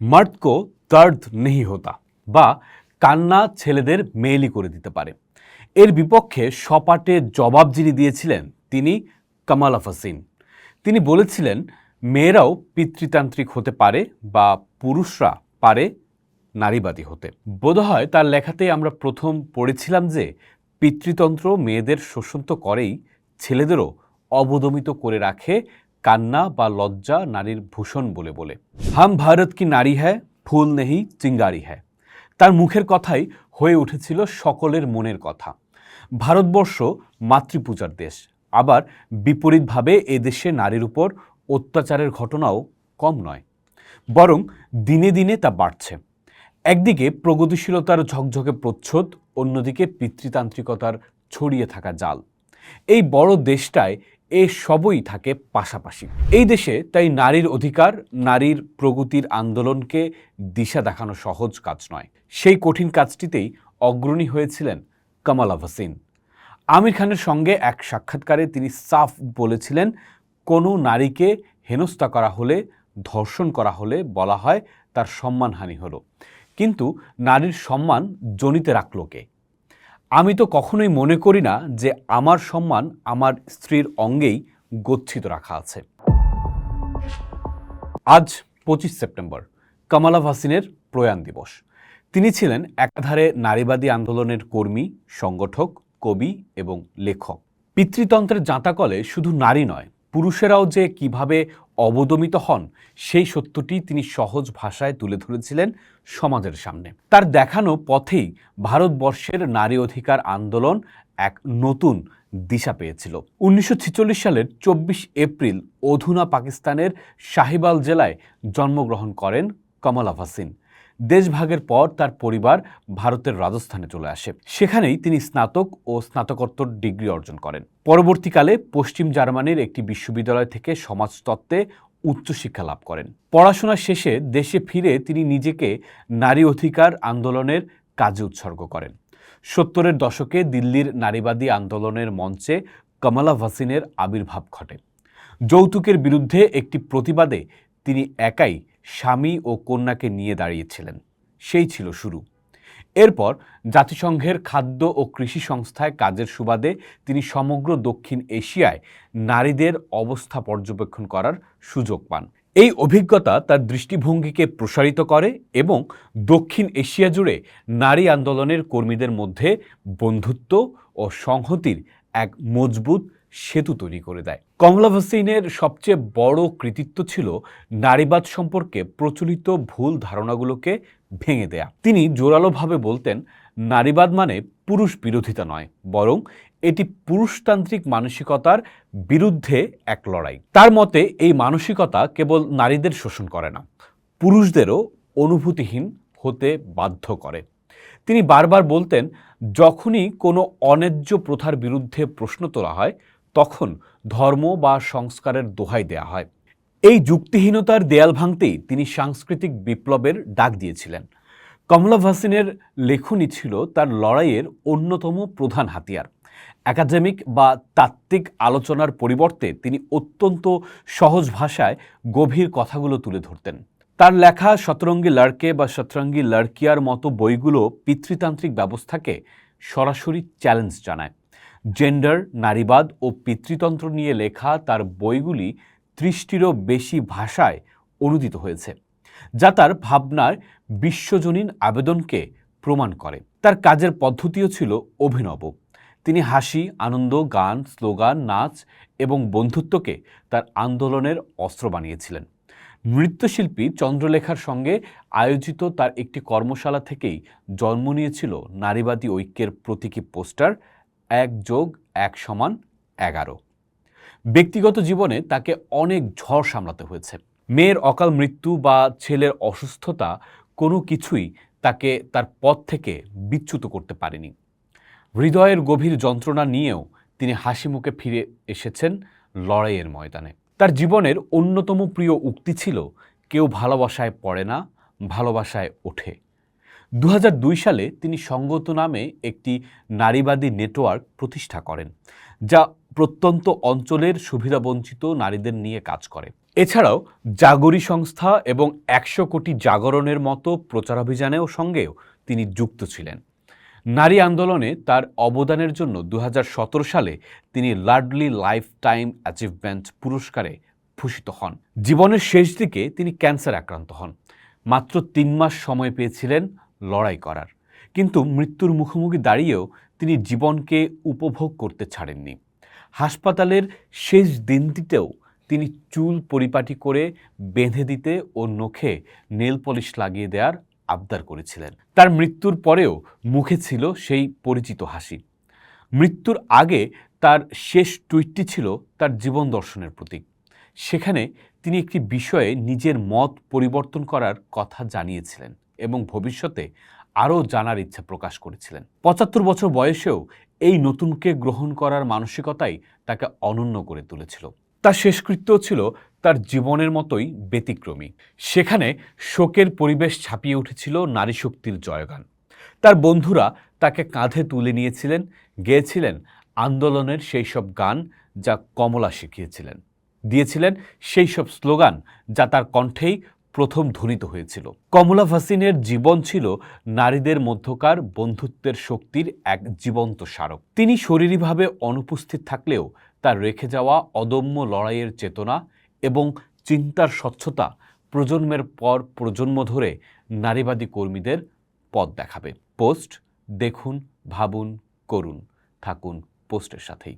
মর্দ কো দর্দ নেহি হতা বা কান্না ছেলেদের মেয়েলি করে দিতে পারে। এর বিপক্ষে সপাটে জবাব যিনি দিয়েছিলেন, তিনি কামাল আফাসিন তিনি বলেছিলেন, মেয়েরাও পিতৃতান্ত্রিক হতে পারে বা পুরুষরা পারে নারীবাদী হতে। বোধহয় তার লেখাতে আমরা প্রথম পড়েছিলাম যে, পিতৃতন্ত্র মেয়েদের শোষণ তো করেই, ছেলেদেরও অবদমিত করে রাখে কান্না বা লজ্জা নারীর ভূষণ বলে বলে। হাম ভারত কি নারী হ্যায়, ফুল নেহি, চিঙ্গারি হ্যায়। তার মুখের কথাই হয়ে উঠেছিল সকলের মনের কথা। ভারতবর্ষ মাতৃপূজার দেশ। আবার বিপরীতভাবে এ দেশে নারীর উপর অত্যাচারের ঘটনাও কম নয়। বরং দিনে দিনে তা বাড়ছে। একদিকে প্রগতিশীলতার ঝকঝকে প্রচ্ছদ, অন্যদিকে পিতৃতান্ত্রিকতার ছড়িয়ে থাকা জাল। এই বড় দেশটায় এ সবই থাকে পাশাপাশি। এই দেশে তাই নারীর অধিকার, নারীর প্রগতির আন্দোলনকে দিশা দেখানো সহজ কাজ নয়। সেই কঠিন কাজটিতেই অগ্রণী হয়েছিলেন কামাল হাসিন আমির খানের সঙ্গে এক সাক্ষাৎকারে তিনি সাফ বলেছিলেন, কোনো নারীকে হেনস্থা করা হলে, ধর্ষণ করা হলে বলা হয় তার সম্মানহানি হলো। কিন্তু নারীর সম্মান জনিতে রাখল কে? আমি তো কখনোই মনে করি না যে আমার সম্মান আমার স্ত্রীর অঙ্গেই গচ্ছিত রাখা আছে। আজ পঁচিশ সেপ্টেম্বর, কামালা ভাসিনের প্রয়াণ দিবস। তিনি ছিলেন একাধারে নারীবাদী আন্দোলনের কর্মী, সংগঠক, কবি এবং লেখক। পিতৃতন্ত্রের জাঁতাকলে শুধু নারী নয় পুরুষেরাও যে কীভাবে অবদমিত হন, সেই সত্যটি তিনি সহজ ভাষায় তুলে ধরেছিলেন সমাজের সামনে। তার দেখানো পথেই ভারতবর্ষের নারী অধিকার আন্দোলন এক নতুন দিশা পেয়েছিল। উনিশশো ছেচল্লিশ সালের চব্বিশ এপ্রিল অধুনা পাকিস্তানের শাহিবাল জেলায় জন্মগ্রহণ করেন কমলা ভাসিন। দেশভাগের পর তার পরিবার ভারতের রাজস্থানে চলে আসে। সেখানেই তিনি স্নাতক ও স্নাতকোত্তর ডিগ্রি অর্জন করেন। পরবর্তীকালে পশ্চিম জার্মানির একটি বিশ্ববিদ্যালয় থেকে সমাজতত্ত্বে উচ্চশিক্ষা লাভ করেন। পড়াশোনা শেষে দেশে ফিরে তিনি নিজেকে নারী অধিকার আন্দোলনের কাজে উৎসর্গ করেন। সত্তরের দশকে দিল্লির নারীবাদী আন্দোলনের মঞ্চে কমলা ভাসিনের আবির্ভাব ঘটে। যৌতুকের বিরুদ্ধে একটি প্রতিবাদে তিনি একাই স্বামী ও কন্যাকে নিয়ে দাঁড়িয়েছিলেন। সেই ছিল শুরু। এরপর জাতিসংঘের খাদ্য ও কৃষি সংস্থায় কাজের সুবাদে তিনি সমগ্র দক্ষিণ এশিয়ায় নারীদের অবস্থা পর্যবেক্ষণ করার সুযোগ পান। এই অভিজ্ঞতা তার দৃষ্টিভঙ্গিকে প্রসারিত করে এবং দক্ষিণ এশিয়া জুড়ে নারী আন্দোলনের কর্মীদের মধ্যে বন্ধুত্ব ও সংহতির এক মজবুত সেতু তৈরি করে দেয়। কমলা ভাসিনের সবচেয়ে বড় কৃতিত্ব ছিল নারীবাদ সম্পর্কে প্রচলিত ভুল ধারণাগুলোকে ভেঙে দেয়া। তিনি জোরালোভাবে বলতেন, নারীবাদ মানে পুরুষ বিরোধিতা নয়, বরং এটি পুরুষতান্ত্রিক মানসিকতার বিরুদ্ধে এক লড়াই। তার মতে, এই মানসিকতা কেবল নারীদের শোষণ করে না, পুরুষদেরও অনুভূতিহীন হতে বাধ্য করে। তিনি বারবার বলতেন, যখনই কোনো অন্যায্য প্রথার বিরুদ্ধে প্রশ্ন তোলা হয় তখন ধর্ম বা সংস্কারের দোহাই দেয়া হয়। এই যুক্তিহীনতার দেয়াল ভাঙতেই তিনি সাংস্কৃতিক বিপ্লবের ডাক দিয়েছিলেন। কমলা ভাসিনের লেখনী ছিল তার লড়াইয়ের অন্যতম প্রধান হাতিয়ার। একাডেমিক বা তাত্ত্বিক আলোচনার পরিবর্তে তিনি অত্যন্ত সহজ ভাষায় গভীর কথাগুলো তুলে ধরতেন। তার লেখা শতরঙ্গী লড়কে বা শতরঙ্গী লড়কিয়ার মতো বইগুলো পিতৃতান্ত্রিক ব্যবস্থাকে সরাসরি চ্যালেঞ্জ জানায়। জেন্ডার নারীবাদ ও পিতৃতন্ত্র নিয়ে লেখা তার বইগুলি ত্রিশটিরও বেশি ভাষায় অনুদিত হয়েছে, যা তার ভাবনার বিশ্বজনীন আবেদনকে প্রমাণ করে। তার কাজের পদ্ধতিও ছিল অভিনব। তিনি হাসি, আনন্দ, গান, স্লোগান, নাচ এবং বন্ধুত্বকে তার আন্দোলনের অস্ত্র বানিয়েছিলেন। নৃত্যশিল্পী চন্দ্রলেখার সঙ্গে আয়োজিত তার একটি কর্মশালা থেকেই জন্ম নিয়েছিল নারীবাদী ঐক্যের প্রতীকী পোস্টার এক যোগ এক সমান এগারো। ব্যক্তিগত জীবনে তাকে অনেক ঝড় সামলাতে হয়েছে। মেয়ের অকাল মৃত্যু বা ছেলের অসুস্থতা কোনো কিছুই তাকে তার পথ থেকে বিচ্যুত করতে পারেনি। হৃদয়ের গভীর যন্ত্রণা নিয়েও তিনি হাসি মুখে ফিরে এসেছেন লড়াইয়ের ময়দানে। তার জীবনের অন্যতম প্রিয় উক্তি ছিল, কেউ ভালোবাসায় পড়ে না, ভালোবাসায় ওঠে। দু হাজার দুই সালে তিনি সঙ্গত নামে একটি নারীবাদী নেটওয়ার্ক প্রতিষ্ঠা করেন, যা প্রত্যন্ত অঞ্চলের সুবিধাবঞ্চিত নারীদের নিয়ে কাজ করে। এছাড়াও জাগরি সংস্থা এবং একশো কোটি জাগরণের মতো প্রচারাভিযানেও সঙ্গেও তিনি যুক্ত ছিলেন। নারী আন্দোলনে তার অবদানের জন্য দু হাজার সতেরো সালে তিনি লাডলি লাইফ টাইম অ্যাচিভমেন্ট পুরস্কারে ভূষিত হন। জীবনের শেষ দিকে তিনি ক্যান্সার আক্রান্ত হন। মাত্র তিন মাস সময় পেয়েছিলেন লড়াই করার। কিন্তু মৃত্যুর মুখোমুখি দাঁড়িয়েও তিনি জীবনকে উপভোগ করতে ছাড়েননি। হাসপাতালের শেষ দিনটিতেও তিনি চুল পরিপাটি করে বেঁধে দিতে ও নখে নেল পলিশ লাগিয়ে দেওয়ার আবদার করেছিলেন। তার মৃত্যুর পরেও মুখে ছিল সেই পরিচিত হাসি। মৃত্যুর আগে তার শেষ টুইটটি ছিল তার জীবন দর্শনের প্রতীক। সেখানে তিনি একটি বিষয়ে নিজের মত পরিবর্তন করার কথা জানিয়েছিলেন। এবং ভবিষ্যতে আরও জানার ইচ্ছা প্রকাশ করেছিলেন। পঁচাত্তর বছর বয়সেও এই নতুনকে গ্রহণ করার মানসিকতাই তাকে অনন্য করে তুলেছিল। তার শেষকৃত্য ছিল তার জীবনের মতোই ব্যতিক্রমী। সেখানে শোকের পরিবেশ ছাপিয়ে উঠেছিল নারী শক্তির জয়গান। তার বন্ধুরা তাকে কাঁধে তুলে নিয়েছিলেন, গেয়েছিলেন আন্দোলনের সেই সব গান যা কমলা শিখিয়েছিলেন। দিয়েছিলেন সেই সব স্লোগান যা তার কণ্ঠেই প্রথম ধ্বনিত হয়েছিল। কমলা ভাসিনের জীবন ছিল নারীদের মধ্যকার বন্ধুত্বের শক্তির এক জীবন্ত স্মারক। তিনি শরীরীভাবে অনুপস্থিত থাকলেও তার রেখে যাওয়া অদম্য লড়াইয়ের চেতনা এবং চিন্তার স্বচ্ছতা প্রজন্মের পর প্রজন্ম ধরে নারীবাদী কর্মীদের পথ দেখাবে। পোস্ট দেখুন, ভাবুন, করুন। থাকুন পোস্টের সাথেই।